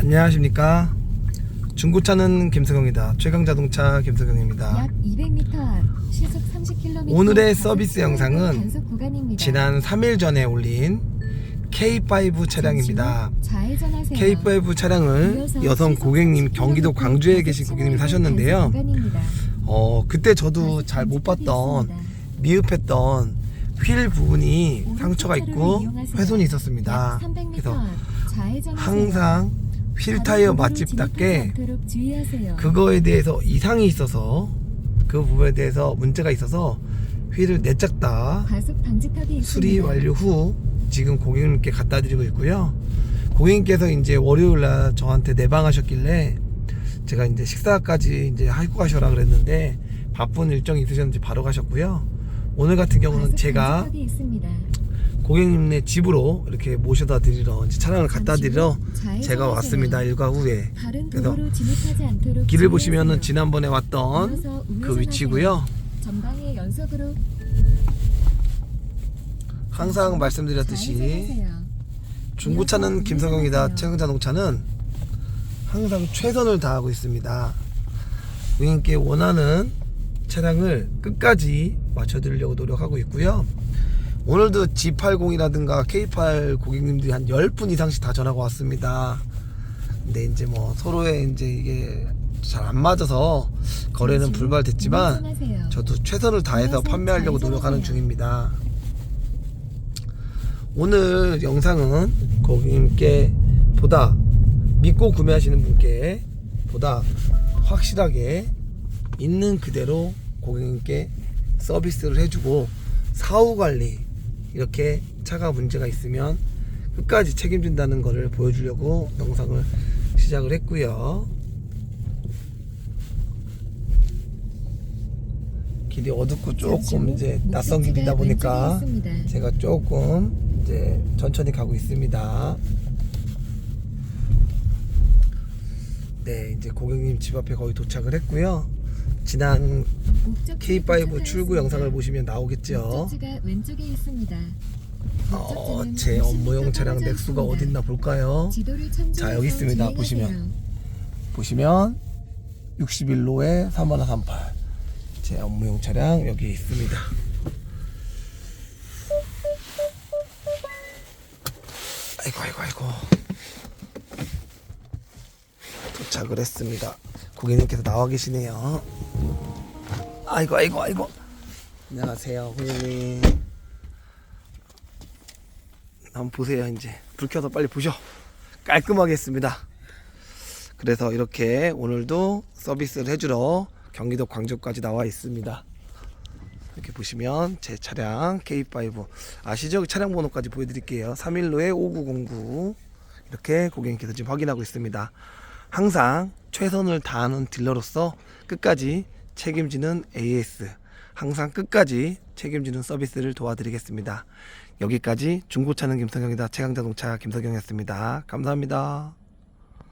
안녕하십니까 중고차는 김석영이다 최강자동차 김석영입니다 약 200m 앞 시속 30km 오늘의 서비스 영상은. 지난 3일 전에 올린 K5 차량입니다 좌회전하세요. K5 차량을 여성 고객님 30km 경기도 광주에 계신 고객님이 사셨는데요. 어 그때 저도 잘 못 봤던. 미흡했던 휠 부분이 상처가 있고. 훼손이 약 있었습니다 300m 그래서. 항상 휠 다른 타이어 도로로 맛집답게. 그거에 대해서 이상이 있어서 그 부분에 대해서 문제가 있어서 휠을 내짝다. 수리 완료 후 지금 고객님께 갖다 드리고 있고요. 고객님께서 이제 월요일 날 저한테 내방하셨길래 제가 이제 식사까지 이제 하고 가셔라 그랬는데 바쁜 일정이 있으셨는지 바로 가셨고요. 오늘 같은 경우는 제가. 고객님네 집으로 이렇게 모셔다 드리러 이제 차량을 갖다 드리러 제가. 왔습니다. 일과 후에 그래서 길을 보시면은. 지난번에 왔던 그. 위치고요. 항상 말씀드렸듯이. 중고차는 김성경이다. 최강자동차는 항상 최선을 다하고 있습니다. 고객님께 원하는 차량을 끝까지 맞춰드리려고 노력하고 있고요. 오늘도 G80이라든가 K8 고객님들이 한 10분 이상씩 다 전화가 왔습니다. 근데 이제 뭐 서로의 이제 이게 잘 안 맞아서 거래는 불발됐지만. 저도 최선을 다해서 판매하려고. 노력하는 중입니다. 오늘 영상은 고객님께 보다 믿고 구매하시는 분께 보다 확실하게 있는 그대로 고객님께 서비스를 해주고 사후 관리 이렇게 차가 문제가 있으면 끝까지 책임진다는 것을 보여주려고 영상을 시작을 했고요. 길이 어둡고 조금 이제 낯선 길이다 보니까 제가 조금 이제 천천히 가고 있습니다. 네, 이제 고객님 집 앞에 거의 도착을 했고요. 지난 K5 출구 영상을 보시면 나오겠죠. 어, 제 50m 업무용 차량 넥수가. 어딨나 볼까요? 자, 여기 있습니다. 보시면. 보시면 61로에 3138. 제 업무용 차량 여기 있습니다. 아이고 아이고 아이고. 도착을 했습니다. 고객님께서 나와 계시네요. 아이고 아이고 아이고. 안녕하세요, 고객님. 한번 보세요, 이제. 불 켜서 빨리 보셔. 깔끔하게 했습니다. 그래서 이렇게 오늘도 서비스를 해주러 경기도 광주까지 나와 있습니다. 이렇게 보시면 제 차량 K5 아시죠? 차량 번호까지 보여드릴게요. 315에 5909 이렇게 고객님께서 지금 확인하고 있습니다. 항상 최선을 다하는 딜러로서 끝까지 책임지는 AS 항상 끝까지 책임지는 서비스를 도와드리겠습니다. 여기까지 중고차는 김성경이다 최강자동차 김성경이었습니다. 감사합니다.